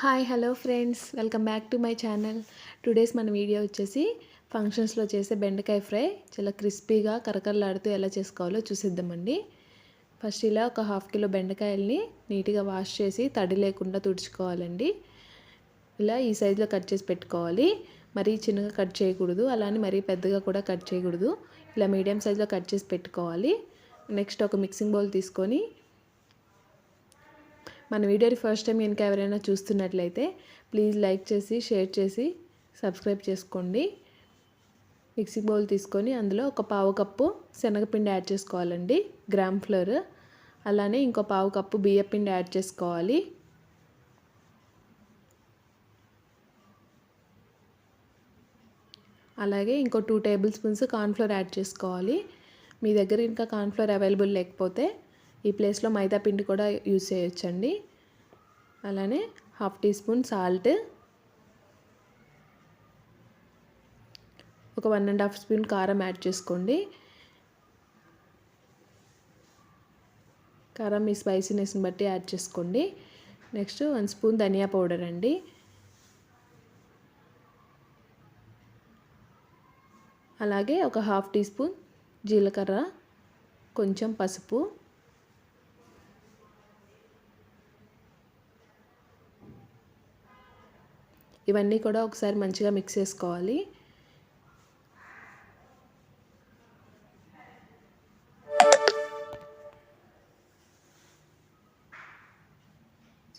Hi hello friends welcome back to my channel today's మన video వచ్చేసి ఫంక్షన్స్లో చేసే బెండకాయ ఫ్రై. చాలా క్రిస్పీగా కరకరలాడుతూ ఎలా చేసుకోవాలో చూసిద్దామండి. ఫస్ట్ ఇలా ఒక హాఫ్ కిలో బెండకాయల్ని నీట్గా వాష్ చేసి తడి లేకుండా తుడుచుకోవాలండి. ఇలా ఈ సైజులో కట్ చేసి పెట్టుకోవాలి. మరీ చిన్నగా కట్ చేయకూడదు. అలానే మరీ పెద్దగా కూడా కట్ చేయకూడదు. ఇలా మీడియం సైజులో కట్ చేసి పెట్టుకోవాలి. నెక్స్ట్ ఒక మిక్సింగ్ బౌల్ తీసుకొని మన వీడియోని ఫస్ట్ టైం కనుక ఎవరైనా చూస్తున్నట్లయితే ప్లీజ్ లైక్ చేసి షేర్ చేసి సబ్స్క్రైబ్ చేసుకోండి. మిక్సింగ్ బౌల్ తీసుకొని అందులో ఒక పావు కప్పు శనగపిండి యాడ్ చేసుకోవాలండి. గ్రామ్ ఫ్లోర్ అలానే ఇంకో పావు కప్పు బియ్యపిండి యాడ్ చేసుకోవాలి. అలాగే ఇంకో two tablespoons cornflour add చేసుకోవాలి. మీ దగ్గర ఇంకా కార్న్ఫ్లోర్ అవైలబుల్ లేకపోతే ఈ ప్లేస్లో మైదా పిండి కూడా యూస్ చేయొచ్చండి. అలానే హాఫ్ టీ స్పూన్ సాల్ట్. ఒక వన్ అండ్ హాఫ్ స్పూన్ కారం యాడ్ చేసుకోండి. కారం మీ స్పైసీనెస్ని బట్టి యాడ్ చేసుకోండి. నెక్స్ట్ వన్ స్పూన్ ధనియా పౌడర్ అండి. అలాగే ఒక హాఫ్ టీ స్పూన్ జీలకర్ర కొంచెం పసుపు. ఇవన్నీ కూడా ఒకసారి మంచిగా మిక్స్ చేసుకోవాలి.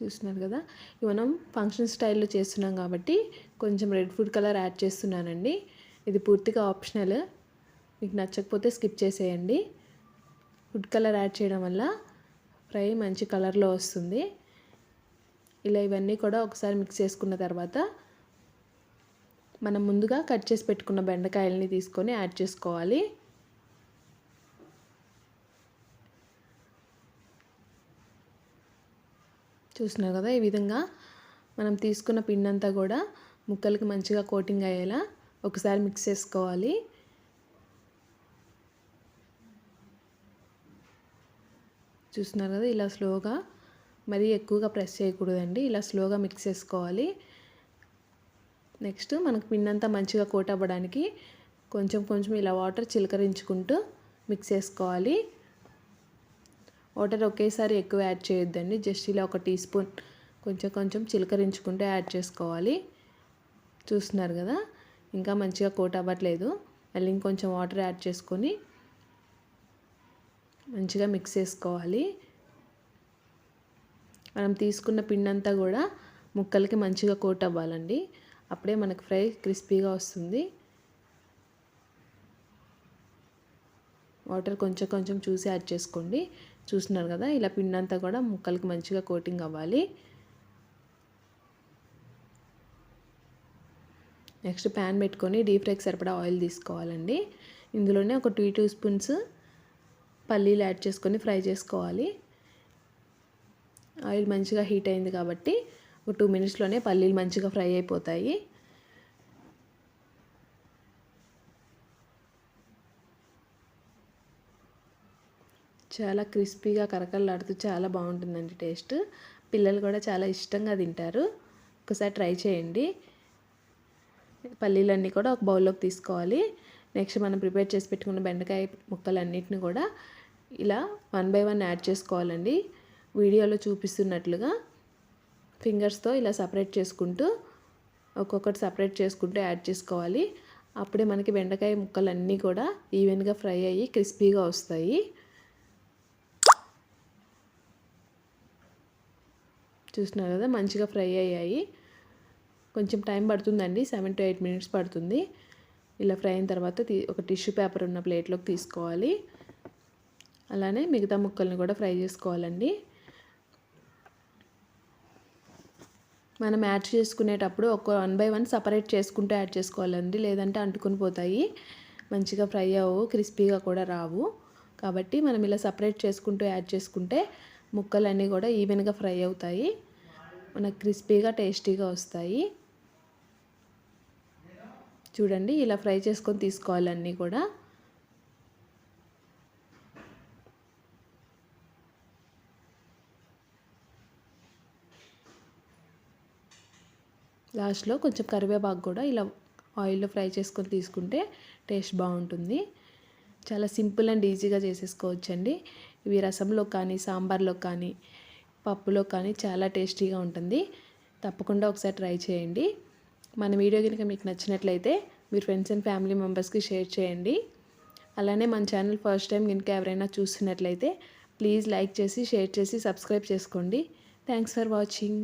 చూస్తున్నారు కదా? మనం ఫంక్షన్ స్టైల్లో చేస్తున్నాం కాబట్టి కొంచెం రెడ్ ఫుడ్ కలర్ యాడ్ చేస్తున్నానండి. ఇది పూర్తిగా ఆప్షనల్ మీకు నచ్చకపోతే స్కిప్ చేసేయండి. ఫుడ్ కలర్ యాడ్ చేయడం వల్ల ఫ్రై మంచి కలర్లో వస్తుంది. ఇలా ఇవన్నీ కూడా ఒకసారి మిక్స్ చేసుకున్న తర్వాత మనం ముందుగా కట్ చేసి పెట్టుకున్న బెండకాయలని తీసుకొని యాడ్ చేసుకోవాలి. చూస్తున్నారు కదా ఈ విధంగా మనం తీసుకున్న పిండంతా కూడా ముక్కలకి మంచిగా కోటింగ్ అయ్యేలా ఒకసారి మిక్స్ చేసుకోవాలి. చూస్తున్నారు కదా ఇలా స్లోగా మరీ ఎక్కువగా ప్రెస్ చేయకూడదండి. ఇలా స్లోగా మిక్స్ చేసుకోవాలి. నెక్స్ట్ మనకు పిండి మంచిగా కోట్ అవ్వడానికి కొంచెం కొంచెం ఇలా వాటర్ చిలకరించుకుంటూ మిక్స్ చేసుకోవాలి. వాటర్ ఒకేసారి ఎక్కువ యాడ్ చేయొద్దండి. జస్ట్ ఇలా ఒక టీ స్పూన్ కొంచెం కొంచెం చిలకరించుకుంటూ యాడ్ చేసుకోవాలి. చూస్తున్నారు కదా? ఇంకా మంచిగా కోట్ అవ్వట్లేదు. మళ్ళీ ఇంకొంచెం వాటర్ యాడ్ చేసుకొని మంచిగా మిక్స్ చేసుకోవాలి. మనం తీసుకున్న పిండి అంతా కూడా ముక్కలకి మంచిగా కోట్ అవ్వాలండి. అప్పుడే మనకు ఫ్రై క్రిస్పీగా వస్తుంది. వాటర్ కొంచెం కొంచెం చూసి యాడ్ చేసుకోండి. చూస్తున్నారు కదా ఇలా పిండి అంతా కూడా ముక్కలకి మంచిగా కోటింగ్ అవ్వాలి. నెక్స్ట్ ప్యాన్ పెట్టుకొని డీప్ ఫ్రైకి సరిపడా ఆయిల్ తీసుకోవాలండి. ఇందులోనే ఒక టూ టూ స్పూన్స్ పల్లీలు యాడ్ చేసుకొని ఫ్రై చేసుకోవాలి. ఆయిల్ మంచిగా హీట్ అయింది కాబట్టి ఒక టూ మినిట్స్లోనే పల్లీలు మంచిగా ఫ్రై అయిపోతాయి. చాలా క్రిస్పీగా కరకరలాడుతూ చాలా బాగుంటుందండి టేస్ట్. పిల్లలు కూడా చాలా ఇష్టంగా తింటారు. ఒకసారి ట్రై చేయండి. పల్లీలన్నీ కూడా ఒక బౌల్లోకి తీసుకోవాలి. నెక్స్ట్ మనం ప్రిపేర్ చేసి పెట్టుకున్న బెండకాయ ముక్కలన్నిటిని కూడా ఇలా వన్ బై వన్ యాడ్ చేసుకోవాలండి. వీడియోలో చూపిస్తున్నట్లుగా ఫింగర్స్తో ఇలా సపరేట్ చేసుకుంటూ ఒక్కొక్కటి సపరేట్ చేసుకుంటూ యాడ్ చేసుకోవాలి. అప్పుడే మనకి బెండకాయ ముక్కలన్నీ కూడా ఈవెన్గా ఫ్రై అయ్యి క్రిస్పీగా వస్తాయి. చూస్తున్నారు కదా మంచిగా ఫ్రై అయ్యాయి. కొంచెం టైం పడుతుందండి సెవెన్ టు ఎయిట్ మినిట్స్ పడుతుంది. ఇలా ఫ్రై అయిన తర్వాత ఒక టిష్యూ పేపర్ ఉన్న ప్లేట్లోకి తీసుకోవాలి. అలానే మిగతా ముక్కల్ని కూడా ఫ్రై చేసుకోవాలండి. మనం యాడ్ చేసుకునేటప్పుడు ఒక వన్ బై వన్ సపరేట్ చేసుకుంటూ యాడ్ చేసుకోవాలండి. లేదంటే అంటుకొని పోతాయి. మంచిగా ఫ్రై అవ్వవు క్రిస్పీగా కూడా రావు. కాబట్టి మనం ఇలా సపరేట్ చేసుకుంటూ యాడ్ చేసుకుంటే ముక్కలన్నీ కూడా ఈవెన్గా ఫ్రై అవుతాయి. మనకు క్రిస్పీగా టేస్టీగా వస్తాయి. చూడండి ఇలా ఫ్రై చేసుకొని తీసుకోవాలన్నీ కూడా. లాస్ట్లో కొంచెం కరివేపాకు కూడా ఇలా ఆయిల్లో ఫ్రై చేసుకొని తీసుకుంటే టేస్ట్ బాగుంటుంది. చాలా సింపుల్ అండ్ ఈజీగా చేసేసుకోవచ్చండి. ఇవి రసంలో కానీ సాంబార్లో కానీ పప్పులో కానీ చాలా టేస్టీగా ఉంటుంది. తప్పకుండా ఒకసారి ట్రై చేయండి. మన వీడియో కనుక మీకు నచ్చినట్లయితే మీరు ఫ్రెండ్స్ అండ్ ఫ్యామిలీ మెంబర్స్కి షేర్ చేయండి. అలానే మన ఛానల్ ఫస్ట్ టైం కనుక ఎవరైనా చూస్తున్నట్లయితే ప్లీజ్ లైక్ చేసి షేర్ చేసి సబ్స్క్రైబ్ చేసుకోండి. Thanks for watching.